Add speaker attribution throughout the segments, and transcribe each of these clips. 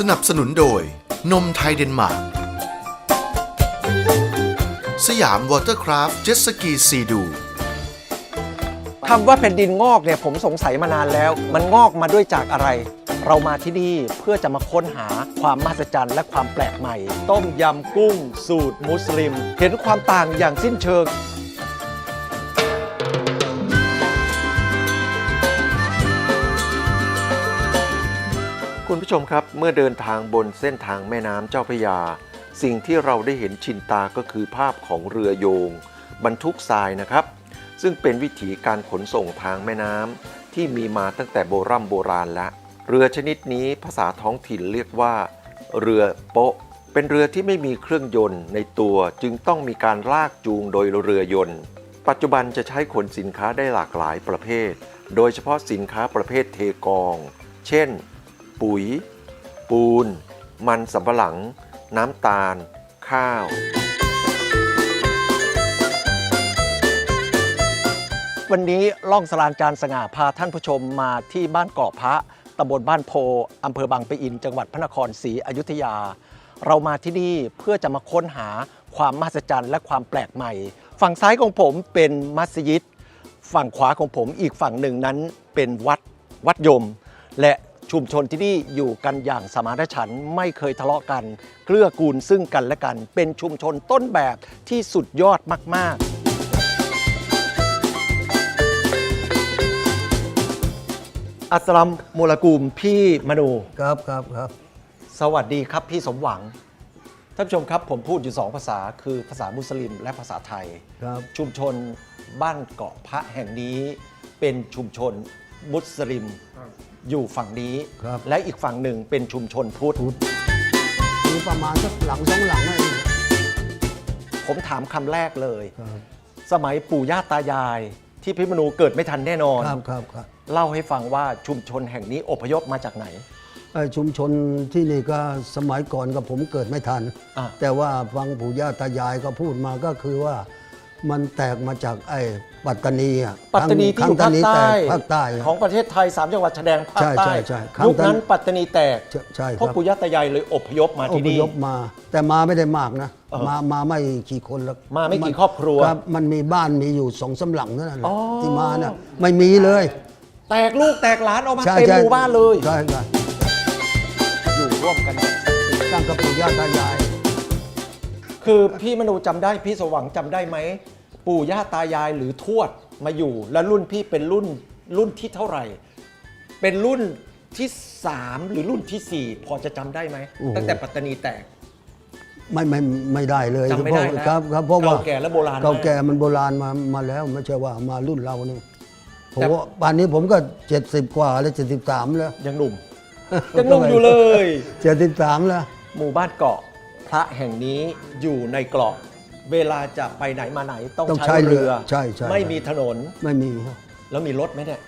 Speaker 1: สนับสนุนโดย นมไทยเดนมาร์ก สยามวอเตอร์คราฟต์เจ็ตสกีซีดู
Speaker 2: คำว่าแผ่นดินงอกเนี่ยผมสงสัยมานานแล้ว มันงอกมาด้วยจากอะไร เรามาที่นี่เพื่อจะมาค้นหาความมหัศจรรย์และความแปลกใหม่ ต้มยำกุ้ง สูตรมุสลิม เห็นความต่างอย่างสิ้นเชิง ชมครับเมื่อเดินทางบนเส้นทางแม่น้ำเจ้าพระยา สิ่งที่เราได้เห็นชินตาก็คือภาพของเรือโยง บรรทุกทรายนะครับ ซึ่งเป็นวิถีการขนส่งทางแม่น้ำที่มีมาตั้งแต่โบรโบราณแล้วเรือชนิดนี้ภาษาท้องถิ่นเรียกว่า เรือโป๊ะ เป็นเรือที่ไม่มีเครื่องยนต์ในตัวจึงต้องมีการลากจูงโดยเรือยนต์ ปัจจุบันจะใช้ขนสินค้าได้หลากหลายประเภท โดยเฉพาะสินค้าประเภทเทกอง เช่น ปุ๋ย ปูน มันสำปะหลัง น้ำตาล ข้าว วันนี้ล่องสลานจานสง่าพาท่านผู้ชมมาที่บ้านเกาะพระตำบลบ้านโพอำเภอบางปะอิน จังหวัดพระนครศรีอยุธยา เรามาที่นี่เพื่อจะมาค้นหาความมหัศจรรย์และความแปลกใหม่ ฝั่งซ้ายของผมเป็นมัสยิด ฝั่งขวาของผมอีกฝั่งหนึ่งนั้นเป็นวัดวัดยม และ ชุมชนที่นี่อยู่กันอย่างสมานฉันท์ไม่เคยทะเลาะกัน เกื้อกูลซึ่งกันและกัน เป็นชุมชนต้นแบบที่สุดยอดมาก ๆ อัสสลามมุลากูมพี่มนู
Speaker 3: ครับครับครับ
Speaker 2: สวัสดีครับพี่สมหวัง ท่านผู้ชมครับผมพูดอยู่สองภาษาคือภาษามุสลิมและภาษาไทย
Speaker 3: ครับ
Speaker 2: ชุมชนบ้านเกาะพระแห่งนี้ เป็นชุมชนมุสลิม อยู่ฝั่งนี้
Speaker 3: ครับ
Speaker 2: และอีกฝั่งหนึ่งเป็นชุมชนพุทธ
Speaker 3: พุทธมีประมาณสักหลังสองหลังนั่นเอง
Speaker 2: ผมถามคำแรกเลย
Speaker 3: ครับ
Speaker 2: สมัยปู่ย่าตายายที่พี่มนูเกิดไม่ทันแน่นอน
Speaker 3: ครับครับครับ
Speaker 2: เล่าให้ฟังว่าชุมชนแห่งนี้อพยพมาจากไหน
Speaker 3: ไอ้ชุมชนที่นี่ก็สมัยก่อนกับผมเกิดไม่ทัน
Speaker 2: อะ
Speaker 3: แต่ว่าฟังปู่ย่าตายายก็พูดมาก็คือว่า มันแตกมาจากไอ้ปัตตานีอะ
Speaker 2: ปัตตานีที่อยู่
Speaker 3: ครั้
Speaker 2: ภางค
Speaker 3: นี้
Speaker 2: ใต้
Speaker 3: แตกภาคใต้ะ
Speaker 2: ของประเทศไทย 3 จังหวัดชายแดนภาค
Speaker 3: ใช่
Speaker 2: ใต้
Speaker 3: ใช่ใช่ครั้ง
Speaker 2: ยุคนั้น
Speaker 3: นั้น
Speaker 2: ปัตตานีแตก
Speaker 3: ใช่ใช่ครับ
Speaker 2: เพราะปู่ย่าตายายเลยอพยพมา
Speaker 3: อ
Speaker 2: ที่
Speaker 3: พ
Speaker 2: นี่
Speaker 3: ยพมา แต่มาไม่ได้มากนะ
Speaker 2: เออ
Speaker 3: มามาไม่กี่คนแล้ว
Speaker 2: มาไม่กี่ครอบครัว
Speaker 3: ครับมันมีบ้านมีอยู่สองสามหลังเท่านั้นแหละ
Speaker 2: อ๋อ
Speaker 3: ที่มาเนี่ยไม่มีเลย
Speaker 2: แตกลูกแตกหลานออกมา
Speaker 3: ใช่
Speaker 2: เต็ม
Speaker 3: ใช่
Speaker 2: หมู่บ้านเลย
Speaker 3: ใช่ครับ
Speaker 2: อยู่ร่วมกันอย่างสันติ
Speaker 3: ตั้งกับปู่ย่าตายาย
Speaker 2: คือพี่มนูจำได้พี่สว่างจำได้ไหม ปู่ย่าตายายหรือทวดมาอยู่ แล้วรุ่นพี่เป็นรุ่นรุ่นที่เท่าไหร่ เป็นรุ่นที่ 3 หรือรุ่นทีสี่ 4 พอจะจำได้ไหม
Speaker 3: โอ้โห
Speaker 2: ตั้งแต่ปัตตานีแตก
Speaker 3: ไม่ไม่ไม่ได้เลย
Speaker 2: จำไม่ได้แล้ว
Speaker 3: ครับครับเพราะว่า
Speaker 2: เก่าแก่และโบราณมาก
Speaker 3: เก่าแก่มันโบราณมามาแล้วไม่ใช่ว่ามารุ่นเรานี่ผม
Speaker 2: แต่
Speaker 3: ว่าป่านนี้ผมก็ 70 กว่าแล้ว73 แล้ว
Speaker 2: ยังหนุ่ม ยังหนุ่มอยู่เลย
Speaker 3: 73 แล้ว
Speaker 2: หมู่บ้านเกาะพระแห่งนี้อยู่ในเกาะ เวลาจะไปไหนมาไหนต้อง
Speaker 3: ต้อง
Speaker 2: ใช้
Speaker 3: ใช้เรือ
Speaker 2: เรือ
Speaker 3: ใช่ใช่
Speaker 2: ไม่มีถนน
Speaker 3: ไม่มีครับ
Speaker 2: แล้วมีรถไหมเนี่ย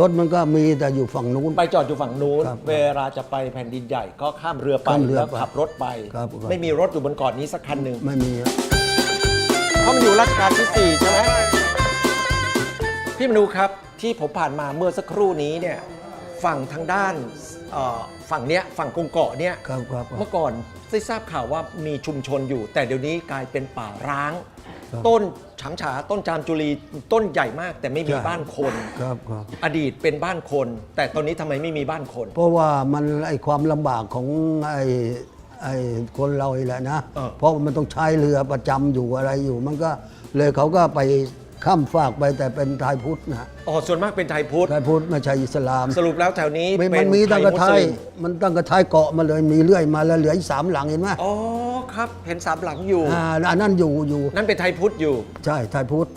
Speaker 3: รถมันก็มีแต่อยู่ฝั่งนู้น
Speaker 2: ไปจอดอยู่ฝั่งนู้น
Speaker 3: ครับ
Speaker 2: เวลาจะไปแผ่นดินใหญ่ก็ข้ามเรือไป
Speaker 3: ข้ามเรือ
Speaker 2: แล้ว
Speaker 3: ไป
Speaker 2: ขับรถไป
Speaker 3: ครับครับ
Speaker 2: ไม่มีรถอยู่บนเกาะนี้สักคันหนึ่ง
Speaker 3: ไม่มีครับ
Speaker 2: เพราะมันอยู่รัชกาลที่4ใช่ไหมพี่มนูครับที่ผมผ่านมาเมื่อสักครู่นี้เนี่ยฝั่งทางด้านเอ่อ ฝั่งเนี้ยฝั่งกงเกาะเนี่ย
Speaker 3: ครับครับครับ
Speaker 2: เมื่อก่อนได้ทราบข่าวว่ามีชุมชนอยู่ แต่เดี๋ยวนี้กลายเป็นป่าร้าง
Speaker 3: ครับ
Speaker 2: ต้นฉางฉาต้นจามจุลีต้นใหญ่มาก แต่ไม่มี
Speaker 3: ใช่
Speaker 2: บ้านคน
Speaker 3: ครับครับ
Speaker 2: อดีตเป็นบ้านคน แต่ตอนนี้ทำไมไม่มีบ้านคน
Speaker 3: เพราะว่ามันไอความลำบากของไอไอคนเรานี่แหละนะ
Speaker 2: เออ
Speaker 3: เพราะมันต้องใช้เรือประจำอยู่อะไรอยู่ มันก็เลยเขาก็ไป ข้ามฝากไปแต่เป็นไทยพุทธนะ
Speaker 2: อ๋อส่วนมากเป็นไทยพุทธ
Speaker 3: ไทยพุทธไม่ใช่อิสลาม
Speaker 2: สรุปแล้วแถวนี้
Speaker 3: มัน
Speaker 2: เป็
Speaker 3: มันนมีตั้งกระ
Speaker 2: มุ
Speaker 3: ไท
Speaker 2: ส
Speaker 3: ย
Speaker 2: ลิม
Speaker 3: มันตั้งกระไทยเกาะมาเลยมีเรื่อยมาแล้วเหลืออีกสามหลังเห็นไหม
Speaker 2: อ๋อครับ เห็นสามหลังอยู่
Speaker 3: อ่าอันนั้นอยู่อยู่
Speaker 2: นั่นเป็นไทยพุทธอยู่
Speaker 3: ใช่ไทยพุทธ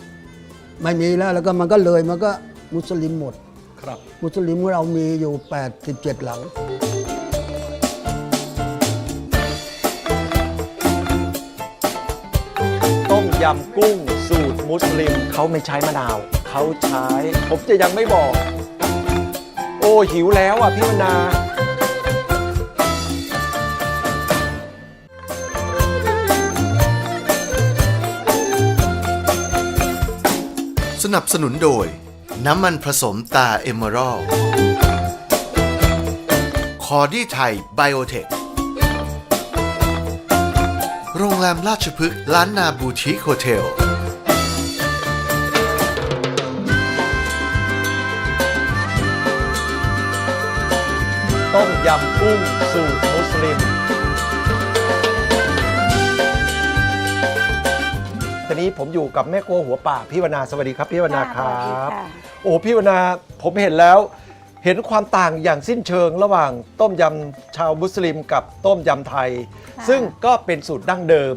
Speaker 3: ไม่มีแล้วแล้วก็มันก็เลยมันก็มุสลิมหมด
Speaker 2: ครับ
Speaker 3: มุสลิมของเรามีอยู่ 87 หลัง
Speaker 2: ต้มยำกุ้งสูตร มุสลิมเขาไม่ใช้มะนาว เขาใช้ ผมจะยังไม่บอก โอ้หิวแล้วอะพี่มนา
Speaker 1: สนับสนุนโดย น้ำมันผสมตาเอเมอรัลคอดี้ไทยไบโอเทค โรงแรมราชพฤกษ์ล้านนาบูติคโฮเทล
Speaker 2: ต้มยำกุ้งสูตรมุสลิมตอนนี้ผมอยู่กับแม่โกหัวป่าพี่วนาสวัสดีครับพี่วนาครั
Speaker 4: สวัสดี
Speaker 2: บ
Speaker 4: ค่ะ
Speaker 2: โอ้พี่วนาผมเห็นแล้ว เห็นความต่างอย่างสิ้นเชิงระหว่างต้มยำชาวมุสลิมกับต้มยำไทย
Speaker 4: ค่ะ
Speaker 2: ซึ่งก็เป็นสูตรดั้งเดิม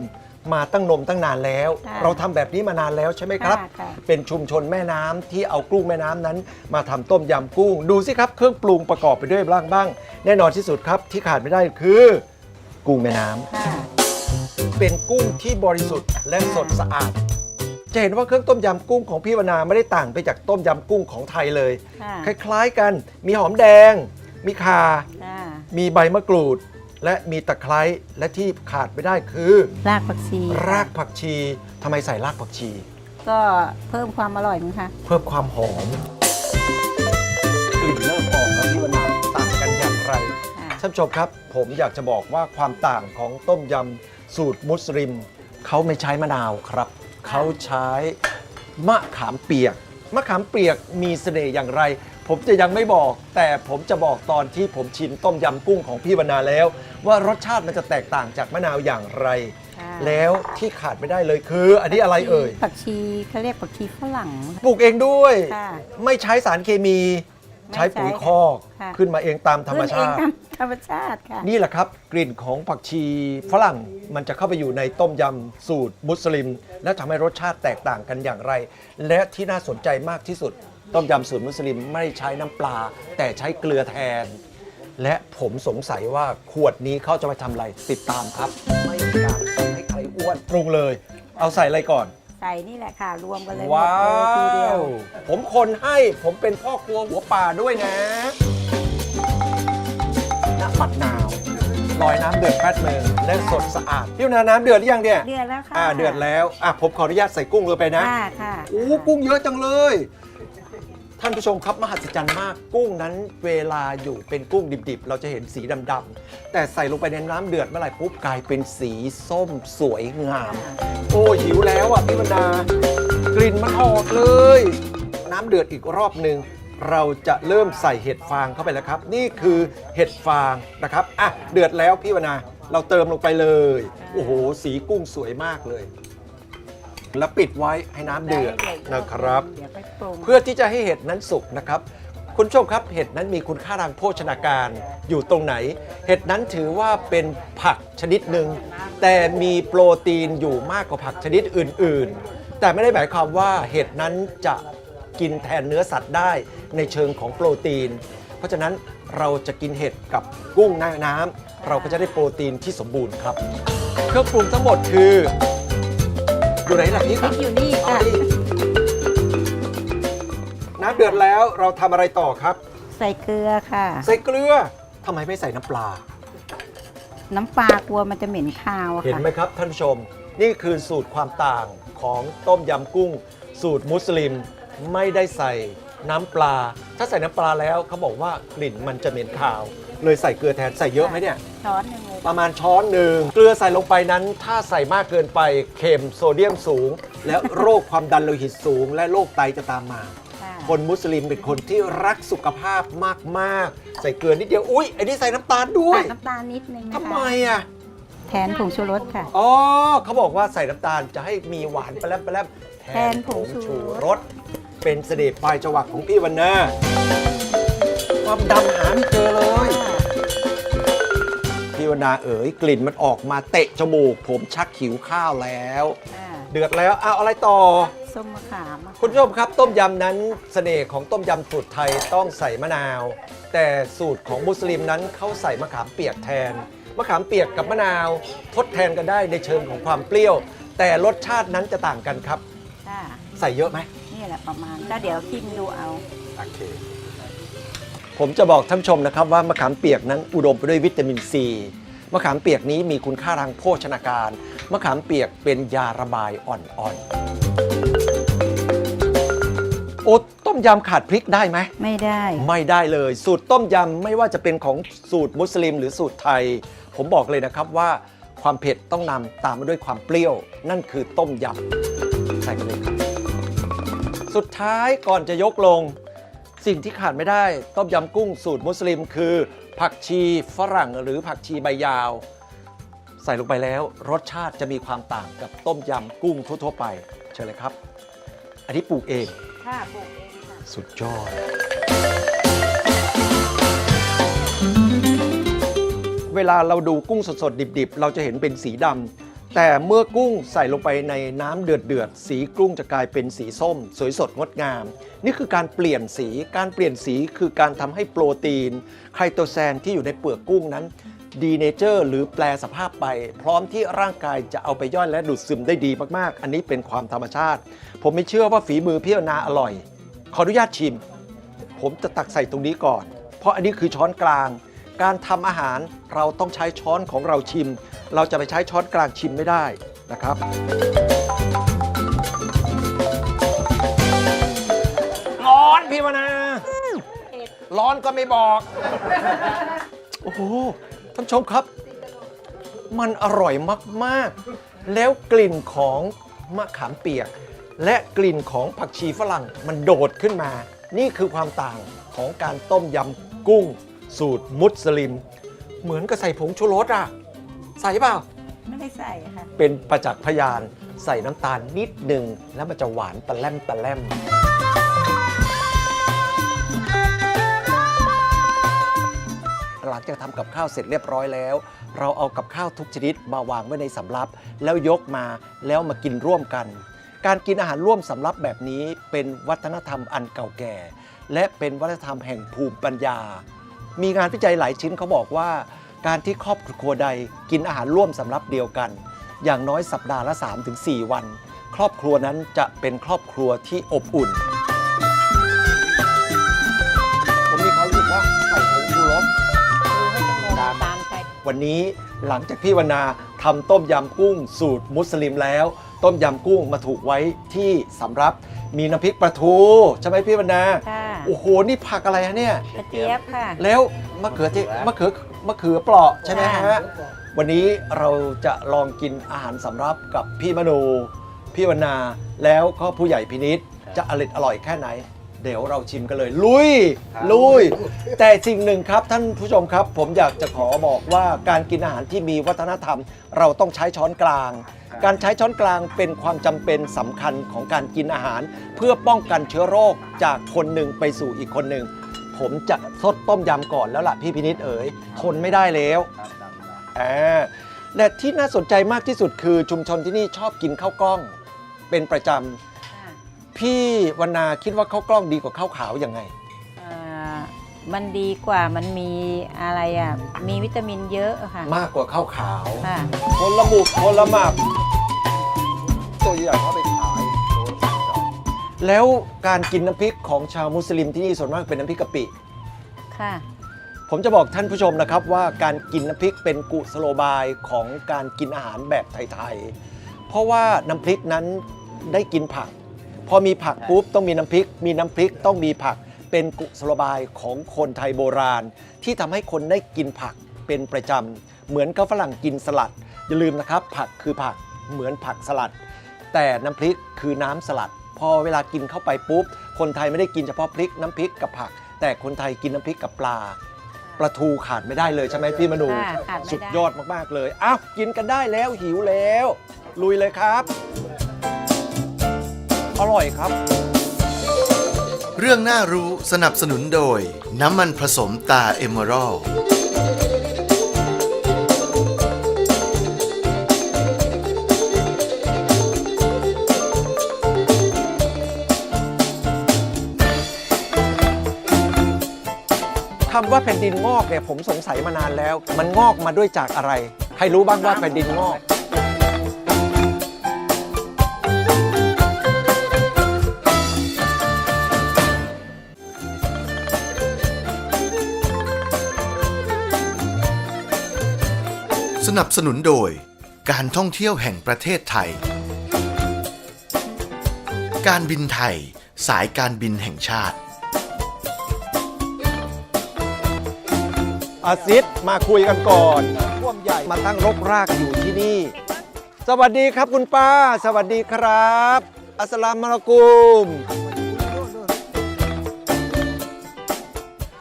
Speaker 2: มาตั้งนมตั้งนานแล้ว
Speaker 4: ค่ะ
Speaker 2: เราทำแบบนี้มานานแล้วใช่ไหมครับ
Speaker 4: ค่ะค่ะ
Speaker 2: เป็นชุมชนแม่น้ำที่เอากุ้งแม่น้ำนั้น มาทำต้มยำกุ้ง ดูสิครับเครื่องปรุงประกอบไปด้วยบ้างบ้าง แน่นอนที่สุดครับที่ขาดไม่ได้คือ กุ้งแม่น้ำ
Speaker 4: ค่ะ
Speaker 2: เป็นกุ้งที่บริสุทธิ์และสดสะอาด จะเห็นว่าเครื่องต้มยำกุ้งของพี่วนาไม่ได้ต่างไปจากต้มยำกุ้งของไทยเลย
Speaker 4: ค่ะ
Speaker 2: คล้ายๆกัน มีหอมแดง มีข่า
Speaker 4: ค่ะ
Speaker 2: มีใบมะกรูด และมีตะไคร้และที่ขาดไม่ได้คือ
Speaker 4: รากผักชี
Speaker 2: รากผักชีทำไมใส่รากผักชี
Speaker 4: ก็เพิ่มความอร่อยมั้งคะ
Speaker 2: เพิ่มความหอมกลิ่นเริ่มออกแล้วพี่วนาต่างกันอย่างไร
Speaker 4: ค่ะ
Speaker 2: ท่านผู้ชมครับ ผมอยากจะบอกว่าความต่างของต้มยำสูตรมุสลิม เขาไม่ใช้มะนาวครับ เขาใช้มะขามเปียก มะขามเปียกมีเสน่ห์อย่างไร ผมจะยังไม่บอก แต่ผมจะบอกตอนที่ผมชิมต้มยำกุ้งของพี่วนาแล้ว ว่ารสชาติมันจะแตกต่างจากมะนาวอย่างไร
Speaker 4: ค่ะ
Speaker 2: แล้วที่ขาดไม่ได้เลยคือ อันนี้อะไรเอ่ย
Speaker 4: ผักชีเขาเรียกผักชีฝรั่ง
Speaker 2: ปลูกเองด้วย
Speaker 4: ค่ะ
Speaker 2: ไม่ใช้สารเคมี
Speaker 4: ไม่
Speaker 2: ใช้ปุ๋ย
Speaker 4: ใช้
Speaker 2: คอก
Speaker 4: ค่ะ
Speaker 2: ขึ้นมาเองตามธรรมชาติ
Speaker 4: ขึ้นเองตามธรรมชาติค่ะ
Speaker 2: นี่แหละครับ กลิ่นของผักชีฝรั่งมันจะเข้าไปอยู่ในต้มยำสูตรมุสลิม และทำให้รสชาติแตกต่างกันอย่างไร และที่น่าสนใจมากที่สุด ต้มยำสูตรมุสลิมไม่ใช้น้ำปลา แต่ใช้เกลือแทน และผมสงสัยว่าขวดนี้เขาจะไปทำอะไรติดตามครับ ไม่มีการทำให้ใครอ้วนปรุงเลย เอาใส่อะไรก่อน
Speaker 4: ใส่นี่แหละค่ะ รวมกันเลยหมด
Speaker 2: ว้า
Speaker 4: เลยทีเดียว
Speaker 2: ว ผมคนให้ผมเป็นพ่อครัวหัวป่าด้วยนะน้ำปัดนาวลอยน้ำเดือดแป๊ดหนึ่งและสดสะอาดพี่นาน้ำเดือดหรือยังเนี่ย
Speaker 4: เดือดแล้วค่ะ
Speaker 2: อ่าเดือดแล้วอะผมขออนุญาตใส่กุ้งลงไปนะ
Speaker 4: ค่ะค่ะ
Speaker 2: โอ้กุ้งเยอะจังเลย ท่านผู้ชมครับมหัศจรรย์มากกุ้งนั้นเวลาอยู่เป็นกุ้งดิบๆ เราจะเห็นสีดำๆแต่ใส่ลงไปในน้ำเดือดเมื่อไหร่ปุ๊บกลายเป็นสีส้มสวยงาม โอ้หิวแล้วอะพี่วรรณากลิ่นมันออกเลย น้ำเดือดอีกรอบหนึ่งเราจะเริ่มใส่เห็ดฟางเข้าไปแล้วครับ นี่คือเห็ดฟางนะครับอะเดือดแล้วพี่วรรณาเราเติมลงไปเลย โอ้โห สีกุ้งสวยมากเลย แล้วปิดไว้ให้น้ำเดือดนะครับ
Speaker 4: เดี๋ยวไปปรุง
Speaker 2: เพื่อที่จะให้เห็ดนั้นสุกนะครับ คุณผู้ชมครับเห็ดนั้นมีคุณค่าทางโภชนาการอยู่ตรงไหน เห็ดนั้นถือว่าเป็นผักชนิดหนึ่งแต่มีโปรตีนอยู่มากกว่าผักชนิดอื่น ๆ แต่ไม่ได้หมายความว่าเห็ดนั้นจะกินแทนเนื้อสัตว์ได้ในเชิงของโปรตีน เพราะฉะนั้นเราจะกินเห็ดกับกุ้งน้ำน้ำเราก็จะได้โปรตีนที่สมบูรณ์ครับ เครื่องปรุงทั้งหมดคือ อยู่ไหนล่ะพี่
Speaker 4: พริกอยู่นี่ค่ะ
Speaker 2: น้ำเดือดแล้วเราทำอะไรต่อครับ
Speaker 4: ใส่เกลือค่ะ
Speaker 2: ใส่เกลือทำไมไม่ใส่น้ำปลา
Speaker 4: น้ำปลากลัวมันจะเหม็นคาวอะ
Speaker 2: เห็น
Speaker 4: ค่ะ
Speaker 2: ไหมครับท่านผู้ชม นี่คือสูตรความต่างของต้มยำกุ้ง สูตรมุสลิมไม่ได้ใส่ น้ำปลา ถ้าใส่น้ำปลาแล้วเขาบอกว่ากลิ่นมันจะเหม็นคาว เลยใส่เกลือแทนใส่เยอะไหมเนี่ย
Speaker 4: ช้อนหนึ่งเลย
Speaker 2: ประมาณช้อนหนึ่งเกลือใส่ลงไปนั้น ถ้าใส่มากเกินไปเค็มโซเดียมสูง และโรคความดันโลหิตสูง และโรคไตจะตามมา
Speaker 4: ค่ะ
Speaker 2: คนมุสลิมเป็นคนที่รักสุขภาพมาก ๆ ใส่เกลือนิดเดียว อุ๊ยไอ้นี่ใส่น้ำตาลด้วย
Speaker 4: ใส่น้ำตาลนิดนึงนะคะ
Speaker 2: ทำไมอะ
Speaker 4: แทนผงชูรสค่ะ
Speaker 2: อ๋อเขาบอกว่าใส่น้ำตาลจะให้มีหวานแปลมแปลม
Speaker 4: แทนผงชูรส
Speaker 2: รส เป็นเสด็จปลายจวักของพี่วันนาความดำหาไม่เจอเลย พี่วันนาเอ๋ยกลิ่นมันออกมาเตะจมูก ผมชักหิวข้าวแล้ว
Speaker 4: อ่า
Speaker 2: เดือดแล้วเอาอะไรต่อ
Speaker 4: ส้มมะขามอะะ
Speaker 2: คุณผู้ชมครับต้มยำนั้นเสน่ห์ของต้มยำสูตรไทยต้องใส่มะนาว แต่สูตรของมุสลิมนั้นเขาใส่มะขามเปียกแทน มะขามเปียกกับมะนาว ทดแทนกันได้ในเชิงของความเปรี้ยว แต่รสชาตินั้นจะต่างกันครับ
Speaker 4: ค่ะ
Speaker 2: ใส่เยอะไหม
Speaker 4: นี่แหละประมาณก็เดี๋ยวชิมดูเอา
Speaker 2: โอเค ผมจะบอกท่านผู้ชมนะครับว่ามะขามเปียกนั้นอุดมไปด้วยวิตามินซีมะขามเปียกนี้มีคุณค่าทางโภชนาการ มะขามเปียกเป็นยาระบายอ่อนๆโอ้ต้มยำขาดพริกได้ไหม
Speaker 4: ไม่ได้
Speaker 2: ไม่ได้เลย สูตรต้มยำไม่ว่าจะเป็นของสูตรมุสลิมหรือสูตรไทย ผมบอกเลยนะครับว่าความเผ็ดต้องนำตามมาด้วยความเปรี้ยว นั่นคือต้มยำใส่กันเลยครับ สุดท้ายก่อนจะยกลง สิ่งที่ขาดไม่ได้ต้มยำกุ้งสูตรมุสลิม คือ ผักชีฝรั่งหรือผักชีใบยาว ใส่ลงไปแล้วรสชาติจะมีความต่างกับต้มยำกุ้งทั่วๆไป เชิญเลยครับ อันนี้ปลูกเอง
Speaker 4: ค่ะปลูกเองค่ะ
Speaker 2: สุดยอด เวลาเราดูกุ้งสดๆดิบๆ เราจะเห็นเป็นสีดำ แต่เมื่อกุ้งใส่ลงไปในน้ำเดือดๆสีกุ้งจะกลายเป็นสีส้ม สวยสดงดงาม นี่คือการเปลี่ยนสีการเปลี่ยนสีคือการทำให้โปรตีน ไคโตแซนที่อยู่ในเปลือกกุ้งนั้นดีเนเจอร์หรือแปลสภาพไป พร้อมที่ร่างกายจะเอาไปย่อยและดูดซึมได้ดีมากๆ อันนี้เป็นความธรรมชาติ ผมไม่เชื่อว่าฝีมือพี่อนาอร่อย ขออนุญาตชิม ผมจะตักใส่ตรงนี้ก่อน เพราะอันนี้คือช้อนกลาง การทำอาหารเราต้องใช้ช้อนของเราชิม เราจะไปใช้ช้อนกลางชิมไม่ได้นะครับ ร้อนพี่วนาร้อนก็ไม่บอก โอ้โหท่านชมครับ มันอร่อยมาก ๆ แล้วกลิ่นของมะขามเปียก และกลิ่นของผักชีฝรั่งมันโดดขึ้นมา นี่คือความต่างของการต้มยำกุ้ง สูตรมุสลิม เหมือนกับใส่ผงชูรสอะ ใส่เปล่า
Speaker 4: ไม่ได้ใส่ค่ะ
Speaker 2: เป็นประจักษ์พยานใส่น้ำตาลนิดหนึ่งแล้วมันจะหวานตะแลมตะแลมหลังจากทำกับข้าวเสร็จเรียบร้อยแล้ว เราเอากับข้าวทุกชนิดมาวางไว้ในสำรับ แล้วยกมาแล้วมากินร่วมกัน การกินอาหารร่วมสำรับแบบนี้เป็นวัฒนธรรมอันเก่าแก่ และเป็นวัฒนธรรมแห่งภูมิปัญญา มีงานวิจัยหลายชิ้นเขาบอกว่า การที่ครอบครัวใดกินอาหารร่วมสำรับเดียวกัน อย่างน้อยสัปดาห์ละ 3-4 วัน ครอบครัวนั้นจะเป็นครอบครัวที่อบอุ่น ผมมีความรู้สึกว่าใส่ผงชูรส
Speaker 4: ดูให้จมูกตามไป
Speaker 2: วันนี้หลังจากพี่วรรณาทำต้มยำกุ้งสูตรมุสลิมแล้ว ต้มยำกุ้งมาถูกไว้ที่สำรับ มีน้ำพริกปลาทูใช่ไหมพี่วรรณา
Speaker 4: ค่ะ
Speaker 2: โอ้โหนี่ผักอะไรฮะเนี่ย
Speaker 4: กระเจี๊ยบค่ะ
Speaker 2: แล้วมะเขือเทศมะเขือมะเขือเปราะใช่ไหมฮะ
Speaker 4: ค่ะ
Speaker 2: วันนี้เราจะลองกินอาหารสำรับกับพี่มโนพี่วรรณาแล้วก็ผู้ใหญ่พินิษจะอร่อยอร่อยแค่ไหน เดี๋ยวเราชิมกันเลย ลุย ลุย แต่สิ่งหนึ่งครับท่านผู้ชมครับ ผมอยากจะขอบอกว่าการกินอาหารที่มีวัฒนธรรม เราต้องใช้ช้อนกลาง การใช้ช้อนกลางเป็นความจำเป็นสำคัญของการกินอาหาร เพื่อป้องกันเชื้อโรคจากคนหนึ่งไปสู่อีกคนหนึ่ง ผมจะทดต้มยำก่อนแล้วล่ะพี่พินิษเอ๋ยทนไม่ได้แล้วอ่าและที่น่าสนใจมากที่สุดคือชุมชนที่นี่ชอบกินข้าวกล้อง เป็นประจำ พี่วรรณาคิดว่าข้าวกล้องดีกว่าข้าวขาวยังไง
Speaker 4: อ่ามันดีกว่ามันมีอะไรอะ มีวิตามินเยอะค่ะ
Speaker 2: มากกว่าข้าวขาว
Speaker 4: ค่ะ
Speaker 2: คนละหมุกคนละหมับตัวใหญ่เขาไปขายแล้วการกินน้ำพริกของชาวมุสลิมที่นี่ส่วนมากเป็นน้ำพริกกะปิ
Speaker 4: ค่ะ
Speaker 2: ผมจะบอกท่านผู้ชมนะครับว่าการกินน้ำพริกเป็นกุศโลบายของการกินอาหารแบบไทย ๆ เพราะว่าน้ำพริกนั้นได้กินผัก พอมีผักปุ๊บต้องมีน้ำพริก มีน้ำพริกต้องมีผัก เป็นกุศโลบายของคนไทยโบราณ ที่ทำให้คนได้กินผักเป็นประจำเหมือนกับฝรั่งกินสลัด อย่าลืมนะครับ ผักคือผักเหมือนผักสลัด แต่น้ำพริกคือน้ำสลัด พอเวลากินเข้าไปปุ๊บ คนไทยไม่ได้กินเฉพาะพริกน้ำพริกกับผัก แต่คนไทยกินน้ำพริกกับปลาปลาทูขาดไม่ได้เลยใช่ไหมพี่มนู
Speaker 4: ค่ะขาดไม่ได้
Speaker 2: สุดยอดมาก ๆ เลย อ้าว กินกันได้แล้วหิวแล้ว ลุยเลยครับ อร่อยครับ
Speaker 1: เรื่องน่ารู้สนับสนุนโดย น้ำมันผสมตาเอเมอรัล
Speaker 2: คำว่าแผ่นดินงอกเนี่ยผมสงสัยมานานแล้ว มันงอกมาด้วยจากอะไร ใครรู้บ้างว่าแผ่นดินงอก
Speaker 1: นับสนุนโดย การท่องเที่ยวแห่งประเทศไทย การบินไทย สายการบินแห่งชาติ
Speaker 2: อาซิดมาคุยกันก่อนท่วมใหญ่มาตั้งรกรากอยู่ที่นี่ สวัสดีครับคุณป้า สวัสดีครับ อัสสลามอะลัยกุม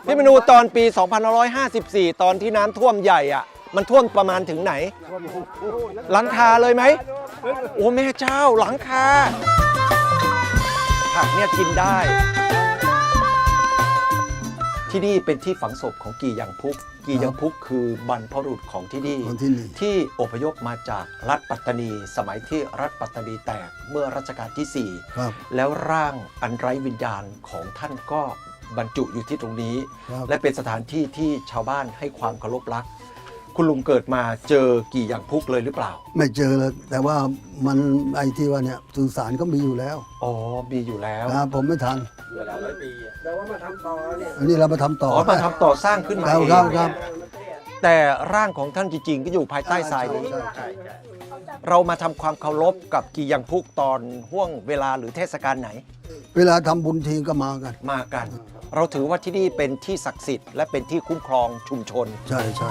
Speaker 2: พี่มนูตอนปี 2554 ตอนที่น้ำท่วมใหญ่อะ มันท่วมประมาณถึงไหน หลังคาเลยไหม โอ้แม่เจ้าหลังคาผักเนี่ยกินได้ ที่นี่เป็นที่ฝังศพของกียังพุก กียังพุกคือบรรพบุรุษของที่นี่
Speaker 3: คนที่นี่
Speaker 2: ที่อพยพมาจากรัฐปัตตานี สมัยที่รัฐปัตตานีแตกเมื่อรัชกาลที่
Speaker 3: ครับ
Speaker 2: 4แล้วร่างอันไร้วิญญาณของท่านก็บรรจุอยู่ที่ตรงนี้
Speaker 3: ครับ
Speaker 2: และเป็นสถานที่ที่ชาวบ้านให้ความเคารพรัก คุณลุงเกิดมาเจอกี่อย่างพุกเลยหรือเปล่า
Speaker 3: ไม่เจอเลยแต่ว่ามันไอ้ที่ว่าเนี่ยสุสานก็มีอยู่แล้ว
Speaker 2: อ๋อมีอยู่แล้ว
Speaker 3: ครับผมไม่ทัน
Speaker 5: แต่ว่ามาทำต่อเนี่ย
Speaker 3: อันนี้เรามาทำต่อ
Speaker 2: อ๋อมาทำต่อสร้างขึ้นมา
Speaker 3: ครับ
Speaker 2: เอง
Speaker 3: ครับครับ
Speaker 2: แต่ร่างของท่านจริงๆ ก็อยู่ภายใต้ทรายนี้
Speaker 3: ใช่ใช่
Speaker 2: เรามาทำความเคารพกับกี่ยังพุกตอนห่วงเวลาหรือเทศกาลไหน
Speaker 3: เวลาทำบุญทีก็มากัน
Speaker 2: มากัน เราถือว่าที่นี่เป็นที่ศักดิ์สิทธิ์และเป็นที่คุ้มครองชุมชน
Speaker 3: ใช่ใช่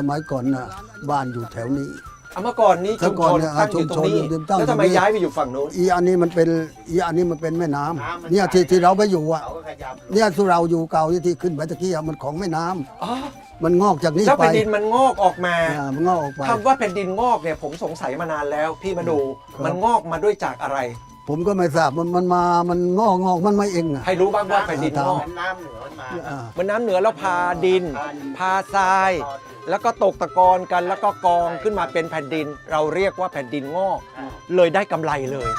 Speaker 3: สมัยก่อนน่ะบ้านอยู่แถวนี้
Speaker 2: เอาเมื่อก่อนนี้
Speaker 3: เมื่
Speaker 2: ชุ
Speaker 3: อ
Speaker 2: ม
Speaker 3: ก่อ
Speaker 2: ช
Speaker 3: น
Speaker 2: น
Speaker 3: เนี่ย
Speaker 2: ตั้งอยู่ตรงนี้
Speaker 3: ชุมชนตั้ง
Speaker 2: แล้วทำไม
Speaker 3: ตรงนี้
Speaker 2: ย้ายไปอยู่ฝั่งนู้น
Speaker 3: อีอันนี้มันเป็นอีอันนี้มันเป็นแม่น้ำเนี่ยที่ที่เราไปอยู่อะเนี่ยที่เราอยู่เก่าที่ที่ขึ้นไปตะกี้อะมันของแม่น้ำ
Speaker 2: อ๋อ
Speaker 3: มันงอกจากนี้
Speaker 2: แล้ว
Speaker 3: ไป
Speaker 2: แผ่นดินมันงอกออกมา
Speaker 3: อ่ามันงอกออกไป
Speaker 2: คำว่าแผ่นดินงอกเนี่ยผมสงสัยมานานแล้ว พี่มาดู
Speaker 3: ครับ
Speaker 2: มันงอกมาด้วยจากอะไร
Speaker 3: ผมก็ไม่ทราบมันมันมามันงอกงอกมันไม่เองอะ
Speaker 2: ให้รู้บ้างว่าแผ่นดินงอก
Speaker 5: น้ำเหนือมันมา
Speaker 3: อ่า
Speaker 2: มันน้ำเหนือแล้วพาดิน พาทราย แล้วก็ตกตะกอนกันแล้วก็กองขึ้นมาเป็นแผ่นดิน เราเรียกว่าแผ่นดินงอก เลยได้กำไรเลย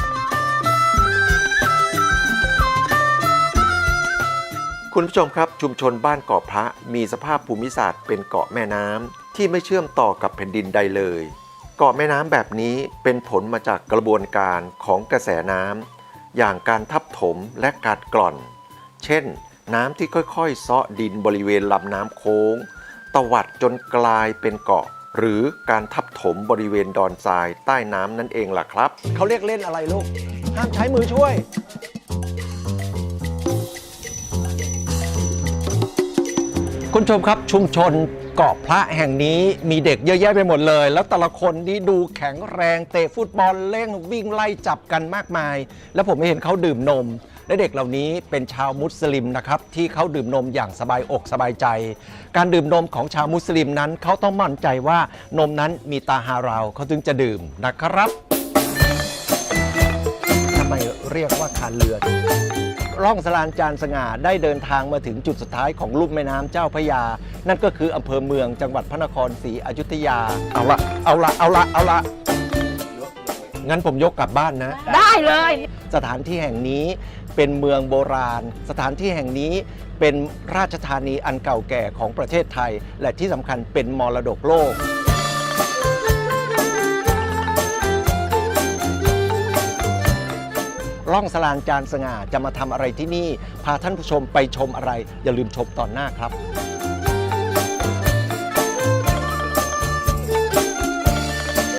Speaker 2: คุณผู้ชมครับชุมชนบ้านเกาะพระมีสภาพภูมิศาสตร์เป็นเกาะแม่น้ำที่ไม่เชื่อมต่อกับแผ่นดินใดเลย เกาะแม่น้ำแบบนี้เป็นผลมาจากกระบวนการของกระแสน้ำอย่างการทับถมและการกร่อน เช่น น้ำที่ค่อยๆ เซาะดินบริเวณลำน้ำโค้ง ตวัดจนกลายเป็นเกาะ หรือการทับถมบริเวณดอนทรายใต้น้ำนั่นเองล่ะครับ เขาเรียกเล่นอะไรลูก ห้ามใช้มือช่วย คุณผู้ชมครับชุมชนเกาะพระแห่งนี้มีเด็กเยอะแยะไปหมดเลย แล้วแต่ละคนนี่ดูแข็งแรงเตะฟุตบอลเล่นวิ่งไล่จับกันมากมาย แล้วผมไม่เห็นเขาดื่มนม และเด็กเหล่านี้เป็นชาวมุสลิมนะครับที่เขาดื่มนมอย่างสบายอกสบายใจ การดื่มนมของชาวมุสลิมนั้นเขาต้องมั่นใจว่านมนั้นมีตาฮาราวเขาถึงจะดื่มนะครับทำไมเรียกว่าคานเรือร่องสลานจานสง่าได้เดินทางมาถึงจุดสุดท้ายของลุ่มแม่น้ำเจ้าพระยา นั่นก็คืออำเภอเมืองจังหวัดพระนครศรีอยุธยา เอาละเอาละเอาละเอาละงั้นผมยกกลับบ้านนะ
Speaker 4: ได้เลย
Speaker 2: สถานที่แห่งนี้ เป็นเมืองโบราณ สถานที่แห่งนี้เป็นราชธานีอันเก่าแก่ของประเทศไทย และที่สำคัญเป็นมรดกโลก ร่องสลานจานสง่าจะมาทำอะไรที่นี่ พาท่านผู้ชมไปชมอะไร อย่าลืมชมตอนหน้าครับ